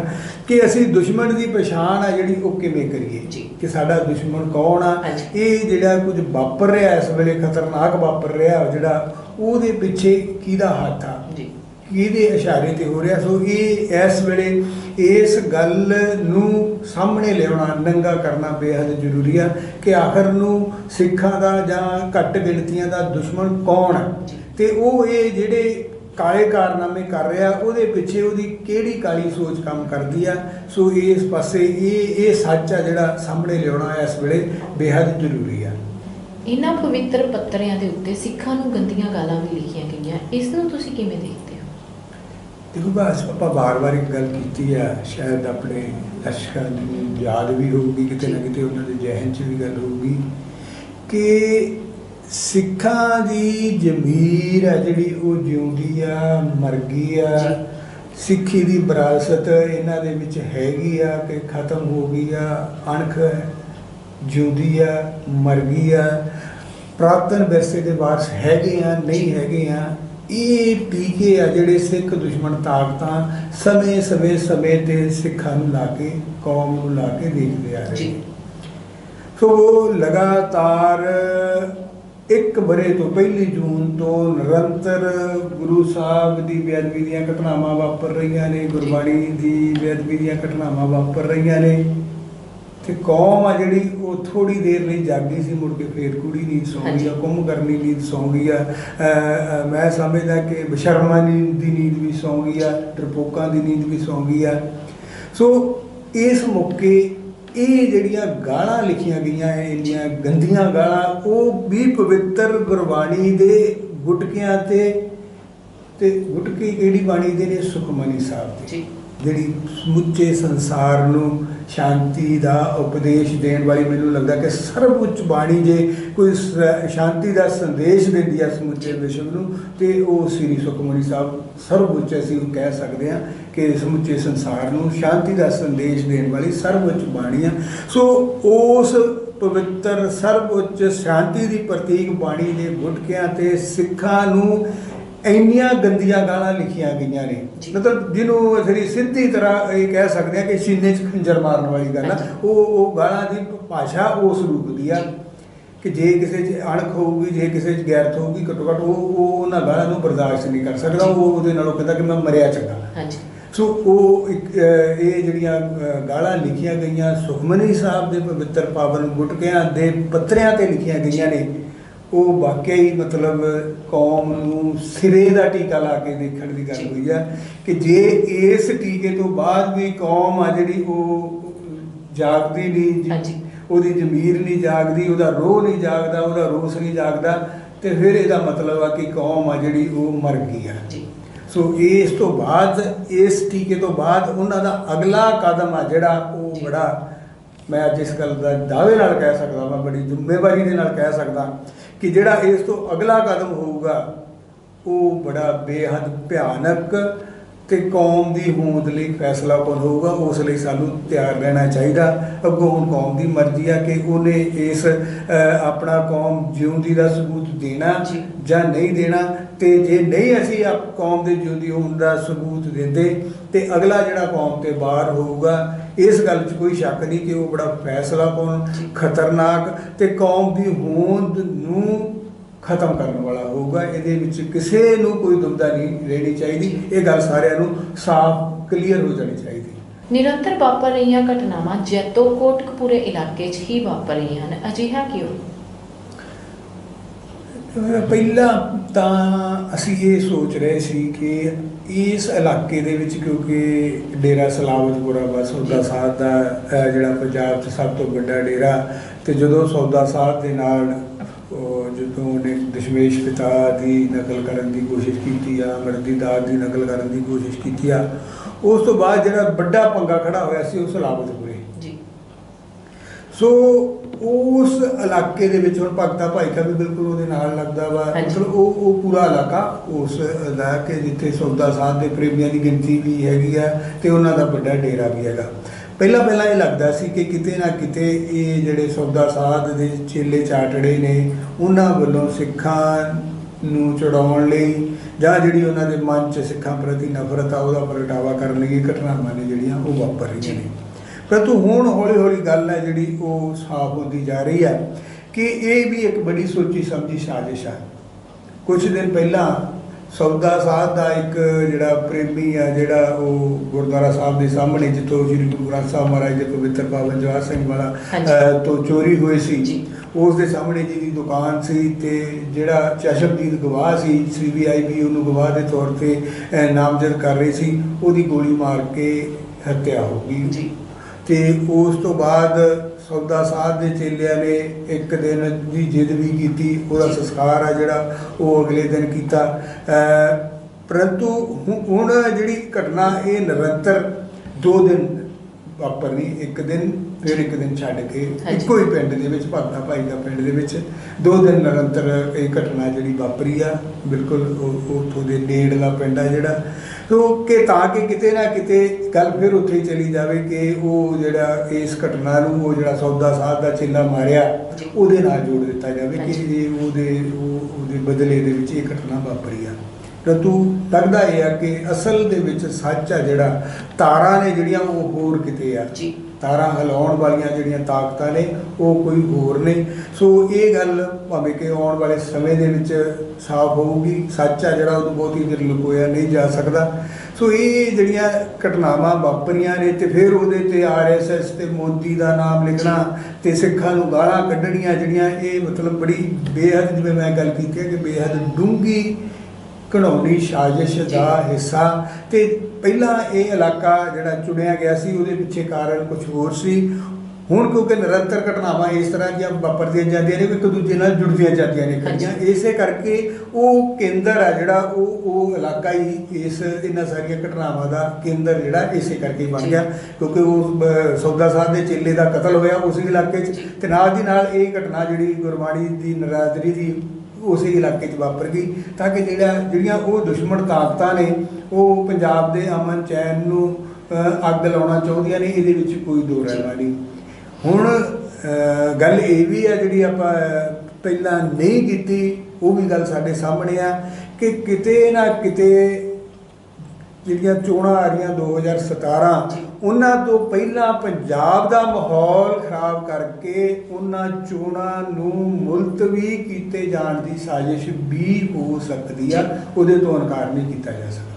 ਕਿ ਅਸੀਂ ਦੁਸ਼ਮਣ ਦੀ ਪਛਾਣ ਆ ਜਿਹੜੀ ਉਹ ਕਿਵੇਂ ਕਰੀਏ। ਕਿ ਸਾਡਾ ਦੁਸ਼ਮਣ ਕੌਣ ਆ। ਇਹ ਜਿਹੜਾ ਕੁਝ ਵਾਪਰ ਰਿਹਾ ਇਸ ਵੇਲੇ ਖਤਰਨਾਕ ਵਾਪਰ ਰਿਹਾ ਜਿਹੜਾ ਉਹਦੇ ਪਿੱਛੇ ਕਿਹਦਾ ਹੱਥ ਆ? ਜੀ। ਕਿਹਦੇ ਇਸ਼ਾਰੇ ਤੇ ਹੋ ਰਿਹਾ? ਸੋ ਇਹ ਇਸ ਵੇਲੇ ਇਸ ਗੱਲ ਨੂੰ ਸਾਹਮਣੇ ਲਿਆਉਣਾ ਨੰਗਾ ਕਰਨਾ ਬੇਹੱਦ ਜ਼ਰੂਰੀ ਆ ਕਿ ਆਖਰ ਨੂੰ ਸਿੱਖਾਂ ਦਾ ਜਾਂ ਘੱਟ ਗਿਣਤੀਆਂ ਦਾ ਦੁਸ਼ਮਣ ਕੌਣ ਹੈ ਤੇ ਉਹ ਇਹ ਜਿਹੜੇ ਕਾਲੇ ਕਾਰਨਾਮੇ ਕਰ ਰਿਹਾ ਉਹਦੇ ਪਿੱਛੇ ਉਹਦੀ ਕਿਹੜੀ ਕਾਲੀ ਸੋਚ ਕੰਮ ਕਰਦੀ ਆ? ਸੋ ਇਸ ਪਾਸੇ ਇਹ ਇਹ ਸੱਚ ਆ ਜਿਹੜਾ ਸਾਹਮਣੇ ਲਿਆਉਣਾ ਇਸ ਵੇਲੇ ਬੇਹੱਦ ਜ਼ਰੂਰੀ ਆ। ਇਹਨਾਂ ਪਵਿੱਤਰ ਪੱਤਰਿਆਂ ਦੇ ਉੱਤੇ ਸਿੱਖਾਂ ਨੂੰ ਗੰਦੀਆਂ ਗਾਲਾਂ ਵੀ ਲਿਖੀਆਂ ਗਈਆਂ। ਇਸ ਨੂੰ ਤੁਸੀਂ ਕਿਵੇਂ ਦੇਖਦੇ ਹੋ? ਦੇਖੋ ਬਸ ਆਪਾਂ ਵਾਰ-ਵਾਰ ਇੱਕ ਗੱਲ ਕੀਤੀ ਆ ਸ਼ਾਇਦ ਆਪਣੇ ਦਰਸ਼ਕਾਂ ਨੂੰ ਯਾਦ ਵੀ ਹੋਊਗੀ ਕਿਤੇ ਨਾ ਕਿਤੇ ਉਹਨਾਂ ਦੇ ਜ਼ਿਹਨ 'ਚ ਵੀ ਗੱਲ ਹੋਊਗੀ ਕਿ ਸਿੱਖਾਂ ਦੀ ਜ਼ਮੀਰ ਆ ਜਿਹੜੀ ਉਹ ਜਿਉਂਦੀ ਆ ਮਰ ਗਈ ਆ। ਸਿੱਖੀ ਦੀ ਵਿਰਾਸਤ ਇਹਨਾਂ ਦੇ ਵਿੱਚ ਹੈਗੀ ਆ ਕਿ ਖਤਮ ਹੋ ਗਈ ਆ ਅਣਖ ਜਿਉਂਦੀ ਆ ਮਰ ਗਈ ਆ ਪ੍ਰਾਤਨ ਵਿਰਸੇ ਦੇ ਵਾਰਸ ਹੈਗੇ ਆ ਨਹੀਂ ਹੈਗੇ ਆ ਇਹ ਟੀਕੇ ਆ ਜਿਹੜੇ ਸਿੱਖ ਦੁਸ਼ਮਣ ਤਾਕਤਾਂ ਸਮੇਂ ਸਮੇਂ ਸਮੇਂ ਤੇ ਸਿੱਖਾਂ ਨੂੰ ਲਾ ਕੇ ਕੌਮ ਨੂੰ ਲਾ ਕੇ ਦੇਖਦੇ ਆ ਰਹੇ। ਸੋ ਉਹ ਲਗਾਤਾਰ ਇੱਕ ਬਰੇ ਤੋਂ ਪਹਿਲੀ ਜੂਨ ਤੋਂ ਨਿਰੰਤਰ ਗੁਰੂ ਸਾਹਿਬ ਦੀ ਬੇਅਦਬੀ ਦੀਆਂ ਘਟਨਾਵਾਂ ਵਾਪਰ ਰਹੀਆਂ ਨੇ ਗੁਰਬਾਣੀ ਦੀ ਬੇਅਦਬੀ ਦੀਆਂ ਘਟਨਾਵਾਂ ਵਾਪਰ ਰਹੀਆਂ ਨੇ ਤੇ ਕੌਮ ਆ ਜਿਹੜੀ ਉਹ ਥੋੜੀ ਦੇਰ ਲਈ ਜਾਗੀ ਸੀ ਮੁੜ ਕੇ ਫੇਰ ਕੁੜੀ ਨੀਂਦ ਸੌਂ ਗਈ ਆ। ਕੁੰਮ ਕਰਨੀ ਨੀਂਦ ਸੌਂ ਗਈ ਆ। ਮੈਂ ਸਮਝਦਾ ਕਿ ਬਸ਼ਰਮਾ ਨੀਂਦ ਦੀ ਨੀਂਦ ਵੀ ਸੌਂ ਗਈ ਆ ਡਰਪੋਕਾਂ ਦੀ ਨੀਂਦ ਵੀ ਸੌਂ ਗਈ ਆ। ਸੋ ਇਸ ਮੌਕੇ ਇਹ ਜਿਹੜੀਆਂ ਗਾਲਾਂ ਲਿਖੀਆਂ ਗਈਆਂ ਇੰਨੀਆਂ ਗੰਦੀਆਂ ਗਾਲਾਂ ਉਹ ਵੀ ਪਵਿੱਤਰ ਗੁਰਬਾਣੀ ਦੇ ਗੁਟਕਿਆਂ ਤੇ ਤੇ ਗੁਟਕੀ ਕਿਹੜੀ ਬਾਣੀ ਦੇ ਨੇ? ਸੁਖਮਨੀ ਸਾਹਿਬ ਦੇ। ਜਿਹੜੀ ਸਮੁੱਚੇ ਸੰਸਾਰ ਨੂੰ ਸ਼ਾਂਤੀ ਦਾ ਉਪਦੇਸ਼ ਦੇਣ ਵਾਲੀ ਮੈਨੂੰ ਲੱਗਦਾ ਕਿ ਸਰਵਉੱਚ ਬਾਣੀ ਜੇ ਕੋਈ ਸ- ਸ਼ਾਂਤੀ ਦਾ ਸੰਦੇਸ਼ ਦਿੰਦੀ ਆ ਸਮੁੱਚੇ ਵਿਸ਼ਵ ਨੂੰ, ਤੇ ਉਹ ਸ੍ਰੀ ਸੁਖਮਨੀ ਸਾਹਿਬ ਸਰਵਉੱਚ ਅਸੀਂ ਕਹਿ ਸਕਦੇ ਹਾਂ ਕਿ ਸਮੁੱਚੇ ਸੰਸਾਰ ਨੂੰ ਸ਼ਾਂਤੀ ਦਾ ਸੰਦੇਸ਼ ਦੇਣ ਵਾਲੀ ਸਰਵਉੱਚ ਬਾਣੀ ਆ। ਸੋ ਉਸ ਪਵਿੱਤਰ ਸਰਵਉੱਚ ਸ਼ਾਂਤੀ ਦੀ ਪ੍ਰਤੀਕ ਬਾਣੀ ਦੇ ਗੁਟਕਿਆਂ ਤੇ ਸਿੱਖਾਂ ਨੂੰ ਇੰਨੀਆਂ ਗੰਦੀਆਂ ਗਾਲਾਂ ਲਿਖੀਆਂ ਗਈਆਂ ਨੇ। ਮਤਲਬ ਜਿਹਨੂੰ ਅਸੀਂ ਸਿੱਧੀ ਤਰ੍ਹਾਂ ਇਹ ਕਹਿ ਸਕਦੇ ਹਾਂ ਕਿ ਸੀਨੇ 'ਚ ਖੰਜਰ ਮਾਰਨ ਵਾਲੀ ਗੱਲ ਆ। ਉਹ ਉਹ ਗਾਲਾਂ ਦੀ ਭਾਸ਼ਾ ਉਸ ਰੂਪ ਦੀ ਆ। ਕਿ ਜੇ ਕਿਸੇ 'ਚ ਅਣਖ ਹੋਊਗੀ ਜੇ ਕਿਸੇ 'ਚ ਗੈਰਤ ਹੋਊਗੀ ਘੱਟੋ ਘੱਟ ਉਹ ਉਹ ਉਹਨਾਂ ਗਾਲਾਂ ਨੂੰ ਬਰਦਾਸ਼ਤ ਨਹੀਂ ਕਰ ਸਕਦਾ। ਉਹ ਉਹਦੇ ਨਾਲੋਂ ਕਹਿੰਦਾ ਕਿ ਮੈਂ ਮਰਿਆ ਚੰਗਾ ਹਾਂਜੀ ਸੋ ਉਹ ਇੱਕ ਇਹ ਜਿਹੜੀਆਂ ਗਾਲਾਂ ਲਿਖੀਆਂ ਗਈਆਂ ਸੁਖਮਨੀ ਸਾਹਿਬ ਦੇ ਪਵਿੱਤਰ ਪਾਵਨ ਗੁਟਕਿਆਂ ਦੇ ਪੱਤਰਿਆਂ ਤੇ ਲਿਖੀਆਂ ਗਈਆਂ ਨੇ ਉਹ ਵਾਕਿਆ ਹੀ ਮਤਲਬ ਕੌਮ ਨੂੰ ਸਿਰੇ ਦਾ ਟੀਕਾ ਲਾ ਕੇ ਦੇਖਣ ਦੀ ਗੱਲ। ਹੋਈ ਆ ਕਿ ਜੇ ਇਸ ਟੀਕੇ ਤੋਂ ਬਾਅਦ ਵੀ ਕੌਮ ਆ ਜਿਹੜੀ ਉਹ ਜਾਗਦੀ ਨਹੀਂ। ਉਹਦੀ ਜ਼ਮੀਰ ਨਹੀਂ ਜਾਗਦੀ ਉਹਦਾ ਰੋਹ ਨਹੀਂ ਜਾਗਦਾ ਉਹਦਾ ਰੋਸ ਨਹੀਂ ਜਾਗਦਾ ਤੇ ਫਿਰ ਇਹਦਾ ਮਤਲਬ ਆ ਕਿ ਕੌਮ ਆ ਜਿਹੜੀ ਉਹ ਮਰ ਗਈ ਆ ਸੋ ਇਸ ਤੋਂ ਬਾਅਦ ਇਸ ਟੀਕੇ ਤੋਂ ਬਾਅਦ ਉਹਨਾਂ ਦਾ ਅਗਲਾ ਕਦਮ ਆ ਜਿਹੜਾ ਉਹ। ਬੜਾ ਮੈਂ ਅੱਜ ਇਸ ਗੱਲ ਦਾ ਦਾਅਵੇ ਨਾਲ ਕਹਿ ਸਕਦਾ ਮੈਂ ਬੜੀ ਜ਼ਿੰਮੇਵਾਰੀ ਦੇ ਨਾਲ ਕਹਿ ਸਕਦਾ ਕਿ ਜਿਹੜਾ ਇਸ ਤੋਂ ਅਗਲਾ ਕਦਮ ਹੋਊਗਾ ਉਹ ਬੜਾ ਬੇਹੱਦ ਭਿਆਨਕ ਤੇ ਕੌਮ ਦੀ ਹੋਂਦ ਲਈ ਫੈਸਲਾ ਹੋਊਗਾ। ਉਸ ਲਈ ਸਾਨੂੰ ਤਿਆਰ ਰਹਿਣਾ ਚਾਹੀਦਾ। ਅੱਗੋਂ ਹੁਣ ਕੌਮ ਦੀ ਮਰਜ਼ੀ ਆ ਕਿ ਉਹਨੇ ਇਸ ਆਪਣਾ ਕੌਮ ਜਿਉਂਦੀ ਦਾ ਸਬੂਤ ਦੇਣਾ ਜੀ। ਜਾਂ ਨਹੀਂ ਦੇਣਾ। ਤੇ ਜੇ ਨਹੀਂ ਅਸੀਂ ਆਪ ਕੌਮ ਦੇ ਜਿਉਂਦੀ ਹੋਣ ਦਾ ਸਬੂਤ ਦਿੰਦੇ ਤੇ ਅਗਲਾ ਜਿਹੜਾ ਕੌਮ ਤੇ ਬਾਹਰ ਹੋਊਗਾ ਇਸ ਗੱਲ 'ਚ ਕੋਈ ਸ਼ੱਕ ਨਹੀਂ ਕਿ ਉਹ ਬੜਾ ਫੈਸਲਾ ਕੌਣ। ਖਤਰਨਾਕ ਤੇ ਕੌਮ ਦੀ ਹੋਂਦ ਨੂੰ ਖਤਮ ਕਰਨ ਵਾਲਾ ਹੋਊਗਾ। ਇਹਦੇ ਵਿੱਚ ਕਿਸੇ ਨੂੰ ਕੋਈ ਦੁਬਦਾ ਨਹੀਂ ਰਹਿਣੀ ਚਾਹੀਦੀ। ਇਹ ਗੱਲ ਸਾਰਿਆਂ ਨੂੰ ਸਾਫ਼ ਕਲੀਅਰ ਹੋ ਜਾਣੀ ਚਾਹੀਦੀ। ਨਿਰੰਤਰ ਵਾਪਰ ਰਹੀਆਂ ਘਟਨਾਵਾਂ ਜੈਤੋ ਕੋਟਕਪੂਰੇ ਇਲਾਕੇ 'ਚ ਹੀ ਵਾਪਰ ਰਹੀਆਂ ਹਨ। ਅਜਿਹਾ ਕਿਉਂ? ਪਹਿਲਾਂ ਤਾਂ ਅਸੀਂ ਇਹ ਸੋਚ ਰਹੇ ਸੀ ਕਿ ਇਸ ਇਲਾਕੇ ਦੇ ਵਿੱਚ ਕਿਉਂਕਿ ਡੇਰਾ ਸਲਾਵਤਪੁਰਾ ਵਾ, ਸੌਦਾ ਸਾਧ ਦਾ ਜਿਹੜਾ ਪੰਜਾਬ 'ਚ ਸਭ ਤੋਂ ਵੱਡਾ ਡੇਰਾ ਤੇ ਜਦੋਂ ਸੌਦਾ ਸਾਹਿਬ ਦੇ ਨਾਲ ਜਦੋਂ ਉਹਨੇ ਦਸ਼ਮੇਸ਼ ਪਿਤਾ ਦੀ ਨਕਲ ਕਰਨ ਦੀ ਕੋਸ਼ਿਸ਼ ਕੀਤੀ ਆ, ਮਰਦੀ ਦਾਦ ਦੀ ਨਕਲ ਕਰਨ ਦੀ ਕੋਸ਼ਿਸ਼ ਕੀਤੀ ਆ, ਉਸ ਤੋਂ ਬਾਅਦ ਜਿਹੜਾ ਵੱਡਾ ਪੰਗਾ ਖੜਾ ਹੋਇਆ ਸੀ ਉਹ ਸਲਾਵਤਪੁਰੇ ਸੋ ਉਸ ਇਲਾਕੇ ਦੇ ਵਿੱਚ ਹੁਣ ਭਗਤਾ ਭਾਈ ਕਾ ਵੀ ਬਿਲਕੁਲ ਉਹਦੇ ਨਾਲ ਲੱਗਦਾ ਵਾ। ਮਤਲਬ ਉਹ ਉਹ ਪੂਰਾ ਇਲਾਕਾ ਉਸ ਦਾ ਕਿ ਜਿੱਥੇ ਸੌਦਾ ਸਾਧ ਦੇ ਪ੍ਰੇਮੀਆਂ ਦੀ ਗਿਣਤੀ ਵੀ ਹੈਗੀ ਆ ਤੇ ਉਹਨਾਂ ਦਾ ਵੱਡਾ ਡੇਰਾ ਵੀ ਹੈਗਾ। ਪਹਿਲਾਂ ਪਹਿਲਾਂ ਇਹ ਲੱਗਦਾ ਸੀ ਕਿ ਕਿਤੇ ਨਾ ਕਿਤੇ ਇਹ ਜਿਹੜੇ ਸੌਦਾ ਸਾਧ ਦੇ ਚੇਲੇ ਚਾਟੜੇ ਨੇ ਉਹਨਾਂ ਵੱਲੋਂ ਸਿੱਖਾਂ ਨੂੰ ਚੜਾਉਣ ਲਈ ਜਾਂ ਜਿਹੜੀ ਉਹਨਾਂ ਦੇ ਮਨ 'ਚ ਸਿੱਖਾਂ ਪ੍ਰਤੀ ਨਫ਼ਰਤ ਆ ਉਹਦਾ ਪ੍ਰਗਟਾਵਾ ਕਰਨ ਲਈ ਘਟਨਾਵਾਂ ਨੇ ਜਿਹੜੀਆਂ ਉਹ ਵਾਪਰ ਰਹੀਆਂ ਨੇ। ਪਰੰਤੂ ਹੁਣ ਹੌਲੀ ਹੌਲੀ ਗੱਲ ਹੈ ਜਿਹੜੀ ਉਹ ਸਾਫ਼ ਹੁੰਦੀ ਜਾ ਰਹੀ ਹੈ ਕਿ ਇਹ ਵੀ ਇੱਕ ਬੜੀ ਸੋਚੀ ਸਮਝੀ ਸਾਜ਼ਿਸ਼ ਹੈ ਕੁਝ ਦਿਨ ਪਹਿਲਾਂ ਸੌਦਾ ਸਾਹਿਬ ਦਾ ਇੱਕ ਜਿਹੜਾ ਪ੍ਰੇਮੀ ਆ ਜਿਹੜਾ ਉਹ ਗੁਰਦੁਆਰਾ ਸਾਹਿਬ ਦੇ ਸਾਹਮਣੇ ਜਿੱਥੋਂ ਸ੍ਰੀ ਗੁਰੂ ਗ੍ਰੰਥ ਸਾਹਿਬ ਮਹਾਰਾਜ ਦੇ ਪਵਿੱਤਰ ਪਾਵਨ ਜਵਾਹਰ ਸਿੰਘ ਵਾਲਾ ਤੋਂ ਚੋਰੀ ਹੋਈ ਸੀ। ਉਸ ਦੇ ਸਾਹਮਣੇ ਜੀ ਦੀ ਦੁਕਾਨ ਸੀ ਤੇ ਜਿਹੜਾ ਚਸ਼ਮਦੀਦ ਗਵਾਹ ਸੀ ਸੀਬੀਆਈਬੀ ਉਹਨੂੰ ਗਵਾਹ ਦੇ ਤੌਰ ਤੇ ਨਾਮਜ਼ਦ ਕਰ ਰਹੀ ਸੀ ਉਹਦੀ ਗੋਲੀ ਮਾਰ ਕੇ ਹੱਤਿਆ ਹੋ ਗਈ। ਜੀ। ਤੇ ਉਸ ਤੋਂ ਬਾਅਦ ਸੌਦਾ ਸਾਹਿਬ ਦੇ ਚੇਲਿਆਂ ਨੇ ਇੱਕ ਦਿਨ ਦੀ ਜਿੱਦ ਵੀ ਕੀਤੀ ਉਹਦਾ। ਸੰਸਕਾਰ ਆ ਜਿਹੜਾ ਉਹ ਅਗਲੇ ਦਿਨ ਕੀਤਾ ਪਰੰਤੂ ਹੁਣ ਜਿਹੜੀ ਘਟਨਾ ਇਹ ਨਿਰੰਤਰ ਦੋ ਦਿਨ ਵਾਪਰਨੀ ਇੱਕ ਦਿਨ ਫਿਰ ਇੱਕ ਦਿਨ ਛੱਡ ਕੇ। ਇੱਕੋ ਹੀ ਪਿੰਡ ਦੇ ਵਿੱਚ ਭਗਤਾ ਭਾਈ ਦਾ ਪਿੰਡ ਦੇ ਵਿੱਚ ਦੋ ਦਿਨ ਨਿਰੰਤਰ ਇਹ ਘਟਨਾ ਜਿਹੜੀ ਵਾਪਰੀ ਆ ਬਿਲਕੁਲ ਉਹ ਉੱਥੋਂ ਦੇ ਨੇੜਲਾ ਪਿੰਡ ਆ ਜਿਹੜਾ। ਸੋ ਕਿ ਤਾਂ ਕਿ ਕਿਤੇ ਨਾ ਕਿਤੇ ਗੱਲ ਫਿਰ ਉੱਥੇ ਹੀ ਚਲੀ ਜਾਵੇ ਕਿ ਉਹ ਜਿਹੜਾ ਇਸ ਘਟਨਾ ਨੂੰ ਉਹ ਜਿਹੜਾ ਸੌਦਾ ਸਾਹਿਬ ਦਾ ਚੇਲਾ ਮਾਰਿਆ। ਉਹਦੇ ਨਾਲ ਜੋੜ ਦਿੱਤਾ ਜਾਵੇ ਕਿ ਉਹਦੇ ਉਹ- ਉਹਦੇ ਬਦਲੇ ਦੇ ਵਿੱਚ ਇਹ ਘਟਨਾ ਵਾਪਰੀ ਆ। ਪਰੰਤੂ ਲੱਗਦਾ ਇਹ ਆ ਕਿ ਅਸਲ ਦੇ ਵਿੱਚ ਸੱਚ ਆ ਜਿਹੜਾ ਤਾਰਾਂ ਨੇ ਜਿਹੜੀਆਂ ਉਹ ਹੋਰ ਕਿਤੇ ਆ। ਜੀ। ਤਾਰਾਂ ਹਿਲਾਉਣ ਵਾਲੀਆਂ ਜਿਹੜੀਆਂ ਤਾਕਤਾਂ ਨੇ, ਉਹ ਕੋਈ ਹੋਰ ਨਹੀਂ ਸੋ ਇਹ ਗੱਲ ਭਾਵੇਂ ਕਿ ਆਉਣ ਵਾਲੇ ਸਮੇਂ ਦੇ ਵਿੱਚ ਸਾਫ਼ ਹੋਊਗੀ, ਸੱਚ ਆ ਜਿਹੜਾ ਉਹਨੂੰ ਬਹੁਤੀ ਦੇਰ ਲੁਕੋਇਆ ਨਹੀਂ ਜਾ ਸਕਦਾ। ਸੋ ਇਹ ਜਿਹੜੀਆਂ ਘਟਨਾਵਾਂ ਵਾਪਰੀਆਂ ਨੇ ਤੇ ਫਿਰ ਉਹਦੇ ਤੇ ਆਰਐਸਐਸ ਤੇ ਮੋਦੀ ਦਾ ਨਾਮ ਲਿਖਣਾ ਤੇ ਸਿੱਖਾਂ ਨੂੰ ਗਾਲਾਂ ਕੱਢਣੀਆਂ ਜਿਹੜੀਆਂ, ਇਹ ਮਤਲਬ ਬੜੀ ਬੇਹੱਦ ਜਿਵੇਂ ਮੈਂ ਗੱਲ ਕੀਤੀ ਹੈ ਕਿ ਬੇਹੱਦ ਡੂੰਗੀ ਘਣਾਉਣੀ ਸਾਜ਼ਿਸ਼ ਦਾ ਹਿੱਸਾ ਤੇ ਪਹਿਲਾਂ ਇਹ ਇਲਾਕਾ ਜਿਹੜਾ ਚੁਣਿਆ ਗਿਆ ਸੀ ਉਹਦੇ ਪਿੱਛੇ ਕਾਰਨ ਕੁਝ ਹੋਰ ਸੀ ਹੁਣ ਕਿਉਂਕਿ ਨਿਰੰਤਰ ਘਟਨਾਵਾਂ ਇਸ ਤਰ੍ਹਾਂ ਦੀਆਂ ਵਾਪਰਦੀਆਂ ਜਾਂਦੀਆਂ ਨੇ ਇੱਕ ਦੂਜੇ ਨਾਲ ਜੁੜਦੀਆਂ ਜਾਂਦੀਆਂ ਨੇ ਖੜੀਆਂ। ਇਸੇ ਕਰਕੇ ਉਹ ਕੇਂਦਰ ਹੈ ਜਿਹੜਾ ਉਹ ਉਹ ਇਲਾਕਾ ਹੀ ਇਸ ਇਹਨਾਂ ਸਾਰੀਆਂ ਘਟਨਾਵਾਂ ਦਾ ਕੇਂਦਰ ਜਿਹੜਾ ਇਸੇ ਕਰਕੇ ਬਣ। ਗਿਆ ਕਿਉਂਕਿ ਉਹ ਸੌਦਾ ਸਾਹਿਬ ਦੇ ਚੇਲੇ ਦਾ ਕਤਲ ਹੋਇਆ ਉਸੇ ਇਲਾਕੇ 'ਚ। ਤੇ ਨਾਲ ਦੀ ਨਾਲ ਇਹ ਘਟਨਾ ਜਿਹੜੀ ਗੁਰਬਾਣੀ ਦੀ ਨਰਾਦਰੀ ਦੀ ਉਸੇ ਇਲਾਕੇ 'ਚ ਵਾਪਰ ਗਈ ਤਾਂ ਕਿ ਜਿਹੜਾ ਜਿਹੜੀਆਂ ਉਹ ਦੁਸ਼ਮਣ ਤਾਕਤਾਂ ਨੇ, ਉਹ ਪੰਜਾਬ ਦੇ ਅਮਨ ਚੈਨ ਨੂੰ ਅੱਗ ਲਾਉਣਾ ਚਾਹੁੰਦੀਆਂ ਨੇ, ਇਹਦੇ ਵਿੱਚ ਕੋਈ ਦੋ ਰਹਿਣਾ ਨਹੀਂ। ਹੁਣ ਗੱਲ ਇਹ ਵੀ ਹੈ ਜਿਹੜੀ ਆਪਾਂ ਪਹਿਲਾਂ ਨਹੀਂ ਕੀਤੀ, ਉਹ ਵੀ ਗੱਲ ਸਾਡੇ ਸਾਹਮਣੇ ਆ ਕਿ ਕਿਤੇ ਨਾ ਕਿਤੇ ਜਿਹੜੀਆਂ ਚੋਣਾਂ ਆ ਰਹੀਆਂ 2017 ਜੀ। ਉਹਨਾਂ ਤੋਂ ਪਹਿਲਾਂ ਪੰਜਾਬ ਦਾ ਮਾਹੌਲ ਖਰਾਬ ਕਰਕੇ ਉਹਨਾਂ ਚੋਣਾਂ ਨੂੰ ਮੁਲਤਵੀ ਕੀਤੇ ਜਾਣ ਦੀ ਸਾਜ਼ਿਸ਼ ਵੀ ਹੋ ਸਕਦੀ ਆ, ਉਹਦੇ ਤੋਂ ਇਨਕਾਰ ਨਹੀਂ ਕੀਤਾ ਜਾ ਸਕਦਾ।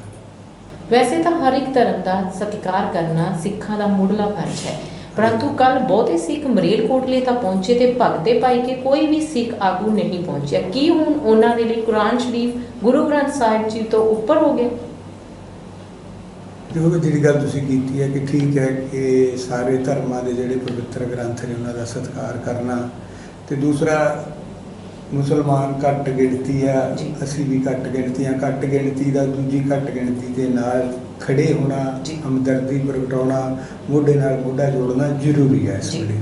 ਵੈਸੇ ਤਾਂ ਹਰ ਇੱਕ ਧਰਮ ਦਾ ਸਤਿਕਾਰ ਕਰਨਾ ਸਿੱਖਾਂ ਦਾ ਮੁੱਢਲਾ ਫਰਜ਼ ਹੈ। ਪਰੰਤੂ ਕੱਲ ਬਹੁਤੇ ਸਿੱਖ ਮਰੇਲਕੋਟਲੇ ਤਾਂ ਪਹੁੰਚੇ ਤੇ ਭਗਤੇ ਪਾਈ ਕਿ ਕੋਈ ਵੀ ਸਿੱਖ ਆਗੂ ਨਹੀਂ ਪਹੁੰਚਿਆ। ਕੀ ਹੁਣ ਉਹਨਾਂ ਦੇ ਲਈ ਕੁਰਾਨ ਸ਼ਰੀਫ ਗੁਰੂ ਗ੍ਰੰਥ ਸਾਹਿਬ ਜੀ ਤੋਂ ਉੱਪਰ ਹੋ ਗਿਆ? ਦੇਖੋ ਜਿਹੜੀ ਗੱਲ ਤੁਸੀਂ ਕੀਤੀ ਹੈ ਕਿ ਠੀਕ ਹੈ ਕਿ ਸਾਰੇ ਧਰਮਾਂ ਦੇ ਜਿਹੜੇ ਪਵਿੱਤਰ ਗ੍ਰੰਥ ਨੇ ਉਹਨਾਂ ਦਾ ਸਤਿਕਾਰ ਕਰਨਾ ਤੇ ਦੂਸਰਾ ਮੁਸਲਮਾਨ ਘੱਟ ਗਿਣਤੀ ਆ। ਅਸੀਂ ਵੀ ਘੱਟ ਗਿਣਤੀ ਆ ਘੱਟ ਗਿਣਤੀ ਦਾ ਦੂਜੀ ਘੱਟ ਗਿਣਤੀ ਦੇ ਨਾਲ ਖੜੇ ਹੋਣਾ। ਹਮਦਰਦੀ ਪ੍ਰਗਟਾਉਣਾ ਮੋਢੇ ਨਾਲ ਮੋਢਾ ਜੋੜਨਾ ਜ਼ਰੂਰੀ ਹੈ ਇਸ। ਵੇਲੇ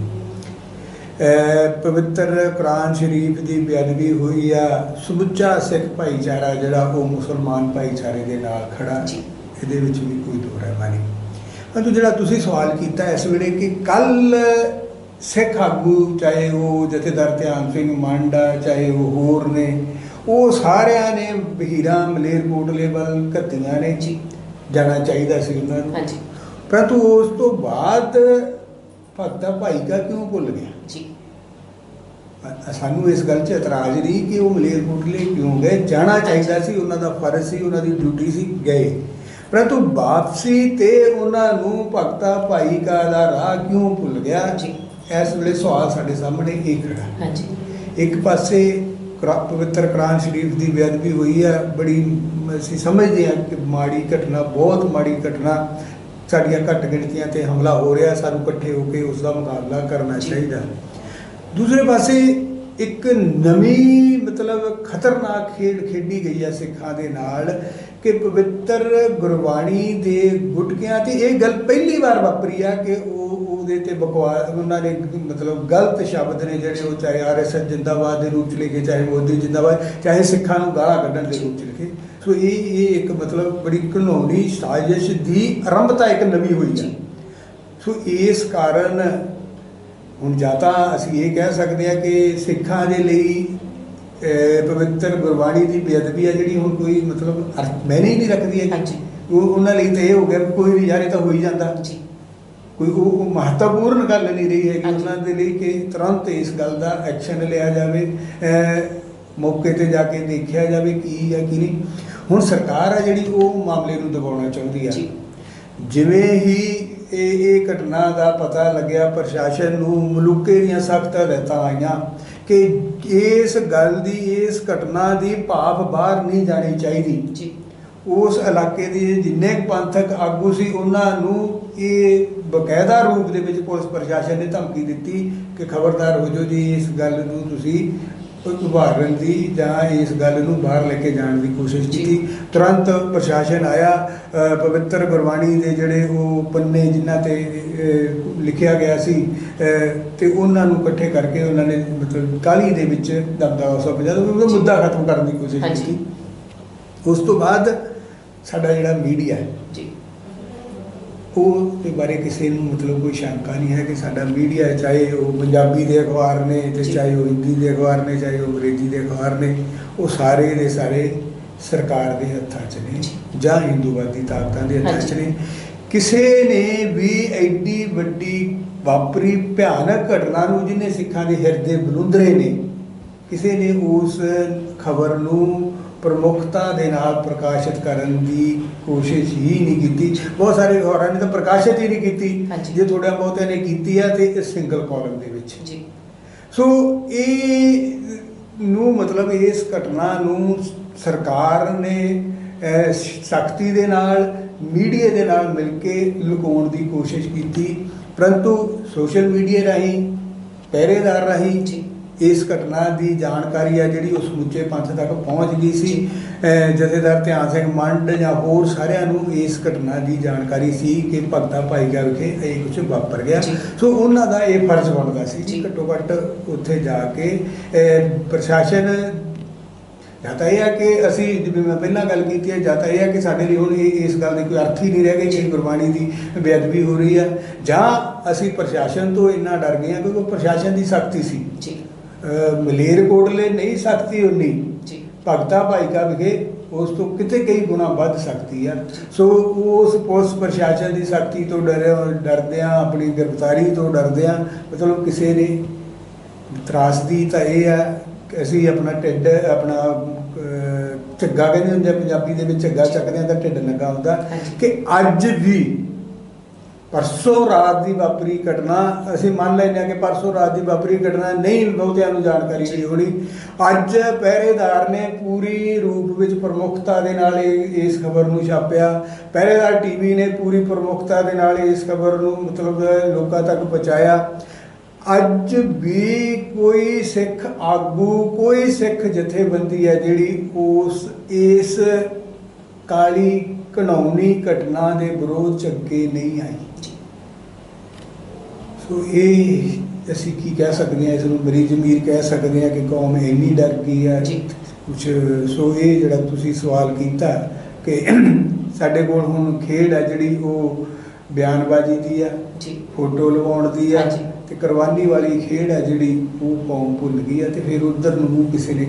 ਪਵਿੱਤਰ ਕੁਰਾਨ ਸ਼ਰੀਫ ਦੀ ਬੇਅਦਬੀ ਹੋਈ ਆ ਸਮੁੱਚਾ ਸਿੱਖ ਭਾਈਚਾਰਾ ਜਿਹੜਾ ਉਹ ਮੁਸਲਮਾਨ ਭਾਈਚਾਰੇ ਦੇ ਨਾਲ ਖੜਾ ਜੀ। ਇਹਦੇ ਵਿੱਚ ਵੀ ਕੋਈ ਦੋ ਰਹਿਮਾ ਨਹੀਂ। ਪਰੰਤੂ ਜਿਹੜਾ ਤੁਸੀਂ ਸਵਾਲ ਕੀਤਾ ਇਸ ਵੇਲੇ ਕਿ ਕੱਲ ਸਿੱਖ ਆਗੂ ਚਾਹੇ ਉਹ ਜਥੇਦਾਰ ਧਿਆਨ ਸਿੰਘ ਮੰਡਾ ਚਾਹੇ ਉਹ ਹੋਰ ਨੇ ਉਹ ਸਾਰਿਆਂ ਨੇ ਬਹੀਰਾ ਮਲੇਰਕੋਟਲੇ ਵੱਲ ਘੱਤੀਆਂ ਨੇ। ਜੀ। ਜਾਣਾ ਚਾਹੀਦਾ ਸੀ ਉਹਨਾਂ ਨੂੰ। ਹਾਂਜੀ। ਪਰੰਤੂ ਉਸ ਤੋਂ ਬਾਅਦ ਭਗਤਾ ਭਾਈ ਕਾ ਕਿਉਂ ਭੁੱਲ ਗਿਆ? ਜੀ। ਸਾਨੂੰ ਇਸ ਗੱਲ 'ਚ ਇਤਰਾਜ਼ ਨਹੀਂ ਕਿ ਉਹ ਮਲੇਰਕੋਟਲੇ ਕਿਉਂ ਗਏ। ਜਾਣਾ ਚਾਹੀਦਾ ਸੀ ਉਹਨਾਂ ਦਾ ਫਰਜ਼ ਸੀ ਉਹਨਾਂ ਦੀ ਡਿਊਟੀ ਸੀ ਗਏ। ਪਰੰਤੂ ਵਾਪਸੀ ਤੇ ਉਹਨਾਂ ਨੂੰ ਭਗਤਾ ਭਾਈ ਕਾ ਦਾ ਰਾਹ ਕਿਉਂ ਭੁੱਲ ਗਿਆ ਜੀ। ਇਸ ਵੇਲੇ ਸਵਾਲ ਸਾਡੇ ਸਾਹਮਣੇ ਇਹ ਖੜਾ ਹੈ। ਹਾਂਜੀ ਇੱਕ ਪਾਸੇ ਪਵਿੱਤਰ ਕੁਰਾਨ ਸ਼ਰੀਫ ਦੀ ਬੇਅਦਬੀ ਹੋਈ ਹੈ ਬੜੀ ਅਸੀਂ ਸਮਝਦੇ ਹਾਂ ਕਿ ਮਾੜੀ ਘਟਨਾ ਬਹੁਤ ਮਾੜੀ ਘਟਨਾ ਸਾਡੀਆਂ ਘੱਟ ਗਿਣਤੀਆਂ ਤੇ ਹਮਲਾ ਹੋ ਰਿਹਾ ਸਾਨੂੰ ਇਕੱਠੇ ਹੋ ਕੇ ਉਸ ਦਾ ਮੁਕਾਬਲਾ ਕਰਨਾ। ਚਾਹੀਦਾ ਦੂਸਰੇ ਪਾਸੇ ਇੱਕ ਨਵੀਂ ਮਤਲਬ ਖਤਰਨਾਕ ਖੇਡ ਖੇਡੀ ਗਈ ਹੈ ਸਿੱਖਾਂ ਦੇ ਨਾਲ ਕਿ ਪਵਿੱਤਰ ਗੁਰਬਾਣੀ ਦੇ ਗੁਟਕਿਆਂ ਤੇ ਇਹ ਗੱਲ ਪਹਿਲੀ ਵਾਰ ਵਾਪਰੀ ਆ ਕਿ ਉਹ ਉਹਦੇ ਤੇ ਬਕਵਾਸ, ਉਹਨਾਂ ਨੇ ਮਤਲਬ ਗਲਤ ਸ਼ਬਦ ਨੇ ਜਿਹੜੇ ਉਹ ਚਾਹੇ ਆਰਐਸਐਸ ਜਿੰਦਾਬਾਦ ਦੇ ਰੂਪ ਚ ਲਿਖੇ, ਚਾਹੇ ਮੋਦੀ ਜਿੰਦਾਬਾਦ, ਚਾਹੇ ਸਿੱਖਾਂ ਨੂੰ ਗਾਲਾਂ ਕੱਢਣ ਦੇ ਰੂਪ ਚ ਲਿਖੇ। ਸੋ ਇਹ ਇਹ ਇੱਕ ਮਤਲਬ ਬੜੀ ਘਿਨੌਣੀ ਸਾਜ਼ਿਸ਼ ਦੀ ਆਰੰਭਤਾ ਇੱਕ ਨਵੀਂ ਹੋਈ ਹੈ ਸੋ ਇਸ ਕਾਰਨ ਹੁਣ ਜਾਂ ਤਾਂ ਅਸੀਂ ਇਹ ਕਹਿ ਸਕਦੇ ਹਾਂ ਕਿ ਸਿੱਖਾਂ ਦੇ ਲਈ ਪਵਿੱਤਰ ਗੁਰਬਾਣੀ ਦੀ ਬੇਅਦਬੀ ਹੈ ਜਿਹੜੀ ਹੁਣ ਕੋਈ ਮਤਲਬ ਮੈਨੇ ਹੀ ਨਹੀਂ ਰੱਖਦੀ ਹੈ ਹਾਂਜੀ। ਉਹ ਉਹਨਾਂ ਲਈ ਤਾਂ ਇਹ ਹੋ ਗਿਆ ਕੋਈ ਨਹੀਂ ਯਾਰ ਇਹ ਤਾਂ ਹੋ ਹੀ ਜਾਂਦਾ। ਜੀ। ਕੋਈ ਉਹ ਮਹੱਤਵਪੂਰਨ ਗੱਲ ਨਹੀਂ ਰਹੀ ਹੈ ਕਿ। ਉਹਨਾਂ ਦੇ ਲਈ ਕਿ ਤੁਰੰਤ ਇਸ ਗੱਲ ਦਾ ਐਕਸ਼ਨ ਲਿਆ ਜਾਵੇ ਮੌਕੇ ਤੇ ਜਾ ਕੇ ਦੇਖਿਆ ਜਾਵੇ ਕੀ ਹੈ ਕੀ ਨਹੀਂ। ਹੁਣ ਸਰਕਾਰ ਹੈ ਜਿਹੜੀ ਉਹ ਮਾਮਲੇ ਨੂੰ ਦਬਾਉਣਾ ਚਾਹੁੰਦੀ ਜੀ। ਜਿਵੇਂ ਹੀ ਇਹ ਇਹ ਘਟਨਾ ਦਾ ਪਤਾ ਲੱਗਿਆ ਪ੍ਰਸ਼ਾਸਨ ਨੂੰ ਮਲੂਕੇ ਦੀਆਂ ਸਖਤ ਹਦਾਇਤਾਂ ਆਈਆਂ। ਕਿ ਇਸ ਗੱਲ ਦੀ ਇਸ ਘਟਨਾ ਦੀ ਭਾਫ ਬਾਹਰ ਨਹੀਂ ਜਾਣੀ ਚਾਹੀਦੀ। ਜੀ। ਉਸ ਇਲਾਕੇ ਦੇ ਜਿੰਨੇ ਪੰਥਕ ਆਗੂ ਸੀ ਉਹਨਾਂ ਨੂੰ ਇਹ ਬਕਾਇਦਾ ਰੂਪ ਦੇ ਵਿੱਚ ਪੁਲਿਸ ਪ੍ਰਸ਼ਾਸਨ ਨੇ ਧਮਕੀ ਦਿੱਤੀ ਕਿ ਖਬਰਦਾਰ ਹੋ ਜਾਓ ਜੀ ਇਸ ਗੱਲ ਨੂੰ ਤੁਸੀਂ ਉਭਾਰਨ ਦੀ ਜਾਂ ਇਸ ਗੱਲ ਨੂੰ ਬਾਹਰ ਲੈ ਕੇ ਜਾਣ ਦੀ ਕੋਸ਼ਿਸ਼। ਕੀਤੀ ਤੁਰੰਤ ਪ੍ਰਸ਼ਾਸਨ ਆਇਆ ਪਵਿੱਤਰ ਗੁਰਬਾਣੀ ਦੇ ਜਿਹੜੇ ਉਹ ਪੰਨੇ ਜਿਨ੍ਹਾਂ ਤੇ ਲਿਖਿਆ ਗਿਆ ਸੀ ਤੇ ਉਹਨਾਂ ਨੂੰ ਇਕੱਠੇ ਕਰਕੇ ਉਹਨਾਂ ਨੇ ਮਤਲਬ ਕਾਲੀ ਦੇ ਵਿੱਚ ਦਬਦਬਾ ਸੋ ਪੰਜਾਹ ਉਹ। ਮੁੱਦਾ ਖਤਮ ਕਰਨ ਦੀ ਕੋਸ਼ਿਸ਼। ਕੀਤੀ ਉਸ ਤੋਂ ਬਾਅਦ ਸਾਡਾ ਜਿਹੜਾ ਮੀਡੀਆ ਹੈ ਜੀ ਉਹ ਦੇ ਬਾਰੇ ਕਿਸੇ ਨੂੰ ਮਤਲਬ ਕੋਈ ਸ਼ੰਕਾ ਨਹੀਂ ਹੈ ਕਿ ਸਾਡਾ ਮੀਡੀਆ ਚਾਹੇ ਉਹ ਪੰਜਾਬੀ ਦੇ ਅਖਬਾਰ ਨੇ ਤੇ। ਚਾਹੇ ਉਹ ਹਿੰਦੀ ਦੇ ਅਖਬਾਰ ਨੇ ਚਾਹੇ ਉਹ ਅੰਗਰੇਜ਼ੀ ਦੇ ਅਖਬਾਰ ਨੇ ਉਹ ਸਾਰੇ ਦੇ ਸਾਰੇ ਸਰਕਾਰ ਦੇ ਹੱਥਾਂ 'ਚ ਨੇ ਜਾਂ ਹਿੰਦੂਵਾਦੀ ਤਾਕਤਾਂ ਦੇ ਹੱਥਾਂ 'ਚ। ਨੇ ਕਿਸੇ ਨੇ ਵੀ ਐਡੀ ਵੱਡੀ ਵਾਪਰੀ ਭਿਆਨਕ ਘਟਨਾ ਨੂੰ ਜਿਹਨੇ ਸਿੱਖਾਂ ਦੇ ਹਿਰਦੇ ਬਲੁੰਦਰੇ ਨੇ ਕਿਸੇ ਨੇ ਉਸ ਖਬਰ ਨੂੰ ਪ੍ਰਮੁੱਖਤਾ ਦੇ ਨਾਲ ਪ੍ਰਕਾਸ਼ਿਤ ਕਰਨ ਦੀ ਕੋਸ਼ਿਸ਼ ਹੀ ਨਹੀਂ ਕੀਤੀ। ਬਹੁਤ ਸਾਰੇ ਅਖਬਾਰਾਂ ਨੇ ਤਾਂ ਪ੍ਰਕਾਸ਼ਿਤ ਹੀ ਨਹੀਂ ਕੀਤੀ। ਜੇ ਥੋੜਾ ਬਹੁਤਿਆਂ ਨੇ ਕੀਤੀ ਹੈ ਤੇ ਸਿੰਗਲ ਕਾਲਮ ਦੇ ਵਿੱਚ। ਜੀ। ਸੋ ਇਹ ਨੂੰ ਮਤਲਬ ਇਸ ਘਟਨਾ ਨੂੰ ਸਰਕਾਰ ਨੇ ਸਖਤੀ ਦੇ ਨਾਲ ਮੀਡੀਆ ਦੇ ਨਾਲ ਮਿਲ ਕੇ ਲੁਕਾਉਣ ਦੀ ਕੋਸ਼ਿਸ਼ ਕੀਤੀ। ਪਰੰਤੂ ਸੋਸ਼ਲ ਮੀਡੀਆ ਰਾਹੀਂ ਪਹਿਰੇਦਾਰ ਰਾਹੀਂ ਜੀ। ਇਸ ਘਟਨਾ ਦੀ ਜਾਣਕਾਰੀ ਆ ਜਿਹੜੀ ਉਹ ਸਮੁੱਚੇ ਪੰਥ ਤੱਕ ਪਹੁੰਚ ਗਈ ਸੀ। ਜਥੇਦਾਰ ਧਿਆਨ ਸਿੰਘ ਮੰਡ ਜਾਂ ਹੋਰ ਸਾਰਿਆਂ ਨੂੰ ਇਸ ਘਟਨਾ ਦੀ ਜਾਣਕਾਰੀ ਸੀ ਕਿ ਭਗਤਾ ਭਾਈਗਾ ਵਿਖੇ ਇਹ ਕੁਝ ਵਾਪਰ ਗਿਆ। ਸੋ ਉਹਨਾਂ ਦਾ ਇਹ ਫਰਜ਼ ਬਣਦਾ ਸੀ। ਕਿ ਘੱਟੋ ਘੱਟ ਉੱਥੇ ਜਾ ਕੇ ਪ੍ਰਸ਼ਾਸਨ ਜਾਂ ਤਾਂ ਇਹ ਹੈ ਕਿ ਅਸੀਂ ਜਿਵੇਂ ਮੈਂ ਪਹਿਲਾਂ ਗੱਲ ਕੀਤੀ ਹੈ ਜਾਂ ਤਾਂ ਇਹ ਹੈ ਕਿ ਸਾਡੇ ਲਈ ਹੁਣ ਇਸ ਗੱਲ ਦੀ ਕੋਈ ਅਰਥ ਹੀ ਨਹੀਂ ਰਹਿ ਗਿਆ ਕਿ ਗੁਰਬਾਣੀ ਦੀ ਬੇਅਦਬੀ ਹੋ ਰਹੀ ਹੈ ਜਾਂ ਅਸੀਂ ਪ੍ਰਸ਼ਾਸਨ ਤੋਂ ਇੰਨਾ ਡਰ ਗਏ ਹਾਂ ਕਿਉਂਕਿ ਪ੍ਰਸ਼ਾਸਨ ਦੀ ਸਖਤੀ ਸੀ। ਜੀ। ਅਹ ਮਲੇਰਕੋਟਲੇ ਨਹੀਂ ਸਖਤੀ ਉਨੀ। ਜੀ। ਭਗਤਾ ਭਾਈਕਾ ਵਿਖੇ ਉਸ ਤੋਂ ਕਿਤੇ ਕਈ ਗੁਣਾ ਵੱਧ ਸਕਦੀ ਆ। ਸੋ ਉਸ ਪੁਲਿਸ ਪ੍ਰਸ਼ਾਸਨ ਦੀ ਸਖਤੀ ਤੋਂ ਡਰਿਆ ਡਰਦਿਆਂ ਆਪਣੀ ਗ੍ਰਿਫਤਾਰੀ ਤੋਂ ਡਰਦਿਆਂ ਮਤਲਬ ਕਿਸੇ ਨੇ ਤਰਾਸਦੀ ਤਾਂ ਇਹ ਆ ਕਿ ਅਸੀਂ ਆਪਣਾ ਢਿੱਡ ਆਪਣਾ ਝੱਗਾ ਕਹਿੰਦੇ ਹੁੰਦੇ ਆ ਪੰਜਾਬੀ ਦੇ ਵਿੱਚ ਝੱਗਾ ਚੱਕਦੇ ਆ ਤਾਂ ਢਿੱਡ ਲੱਗਾ ਹੁੰਦਾ। ਕਿ ਅੱਜ ਵੀ ਪਰਸੋਂ ਰਾਤ ਦੀ ਵਾਪਰੀ ਘਟਨਾ ਅਸੀਂ ਮੰਨ ਲੈਂਦੇ ਹਾਂ ਕਿ ਪਰਸੋਂ ਰਾਤ ਦੀ ਵਾਪਰੀ ਘਟਨਾ ਨਹੀਂ ਬਹੁਤਿਆਂ ਨੂੰ ਜਾਣਕਾਰੀ ਨਹੀਂ ਹੋਣੀ। ਅੱਜ ਪਹਿਰੇਦਾਰ ਨੇ ਪੂਰੀ ਰੂਪ ਵਿੱਚ ਪ੍ਰਮੁਖਤਾ ਦੇ ਨਾਲ ਇਸ ਖਬਰ ਨੂੰ ਛਾਪਿਆ। ਪਹਿਰੇਦਾਰ ਟੀਵੀ ਨੇ ਪੂਰੀ ਪ੍ਰਮੁਖਤਾ ਦੇ ਨਾਲ ਇਸ ਖਬਰ ਨੂੰ ਮਤਲਬ ਲੋਕਾਂ ਤੱਕ ਪਹੁੰਚਾਇਆ। ਅੱਜ ਵੀ ਕੋਈ ਸਿੱਖ ਆਗੂ ਕੋਈ ਸਿੱਖ ਜਥੇਬੰਦੀ ਹੈ ਜਿਹੜੀ ਉਸ ਇਸ ਕਾਲੀ ਘਣਾਉਣੀ ਘਟਨਾ ਦੇ ਵਿਰੋਧ ਚ ਅੱਗੇ ਨਹੀਂ ਆਈ। ਸੋ ਇਹ ਅਸੀਂ ਕੀ ਕਹਿ ਸਕਦੇ ਹਾਂ ਇਸ ਨੂੰ ਬੜੀ ਜ਼ਮੀਰ ਕਹਿ ਸਕਦੇ ਹਾਂ ਕਿ ਕੌਮ ਇੰਨੀ ਡਰ ਗਈ ਹੈ ਜੀ। ਕੁਛ ਸੋ ਇਹ ਜਿਹੜਾ ਤੁਸੀਂ ਸਵਾਲ ਕੀਤਾ ਕਿ ਸਾਡੇ ਕੋਲ ਹੁਣ ਖੇਡ ਹੈ ਜਿਹੜੀ ਉਹ ਬਿਆਨਬਾਜ਼ੀ ਦੀ ਆ ਜੀ ਫੋਟੋ ਲਵਾਉਣ ਦੀ ਆ। ਤੇ ਕੁਰਬਾਨੀ ਵਾਲੀ ਖੇਡ ਹੈ ਜਿਹੜੀ ਉਹ ਕੌਮ ਭੁੱਲ ਗਈ ਆ ਤੇ ਫਿਰ ਉਧਰ ਨੂੰ ਕਿਸੇ ਨੇ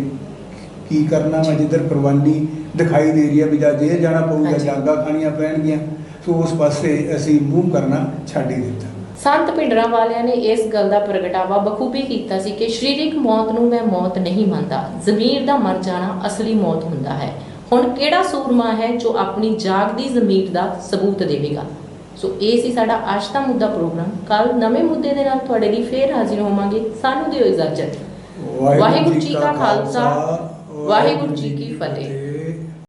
ਕੀ ਕਰਨਾ ਵਾ ਜਿੱਧਰ ਕੁਰਬਾਨੀ ਦਿਖਾਈ ਦੇ ਰਹੀ ਆ ਵੀ ਜਾਂ ਜੇਲ੍ਹ ਜਾਣਾ ਪਊਗਾ। ਜਾਂਗਾ ਖਾਣੀਆਂ ਪੈਣਗੀਆਂ ਸੋ ਉਸ ਪਾਸੇ ਅਸੀਂ ਮੂੰਹ ਕਰਨਾ ਛੱਡ ਹੀ ਦਿੱਤਾ ਸੰਤ ਭਿੰਡਰਾਂ ਵਾਲਿਆਂ ਨੇ ਇਸ ਗੱਲ ਦਾ ਪ੍ਰਗਟਾਵਾ ਬਖੂਬੀ ਕੀਤਾ ਸੀ ਕਿ ਸਰੀਰਕ ਮੌਤ ਨੂੰ ਮੈਂ ਮੌਤ ਨਹੀਂ ਮੰਨਦਾ। ਜ਼ਮੀਰ ਦਾ ਮਰ ਜਾਣਾ ਅਸਲੀ ਮੌਤ ਹੁੰਦਾ ਹੈ। ਹੁਣ ਕਿਹੜਾ ਸੂਰਮਾ ਹੈ ਜੋ ਆਪਣੀ ਜਾਗਦੀ ਜ਼ਮੀਰ ਦਾ ਸਬੂਤ ਦੇਵੇਗਾ? ਸੋ ਇਹ ਸੀ ਸਾਡਾ ਅੱਜ ਦਾ ਮੁੱਦਾ ਪ੍ਰੋਗਰਾਮ। ਕੱਲ ਨਵੇਂ ਮੁੱਦੇ ਦੇ ਨਾਲ ਤੁਹਾਡੇ ਲਈ ਫੇਰ ਹਾਜ਼ਰ ਹੋਵਾਂਗੇ। ਸਾਨੂੰ ਦਿਓ ਇਜਾਜ਼ਤ। ਵਾਹਿਗੁਰੂ ਜੀ ਕਾ ਖਾਲਸਾ ਵਾਹਿਗੁਰੂ ਜੀ ਕੀ ਫਤਿਹ।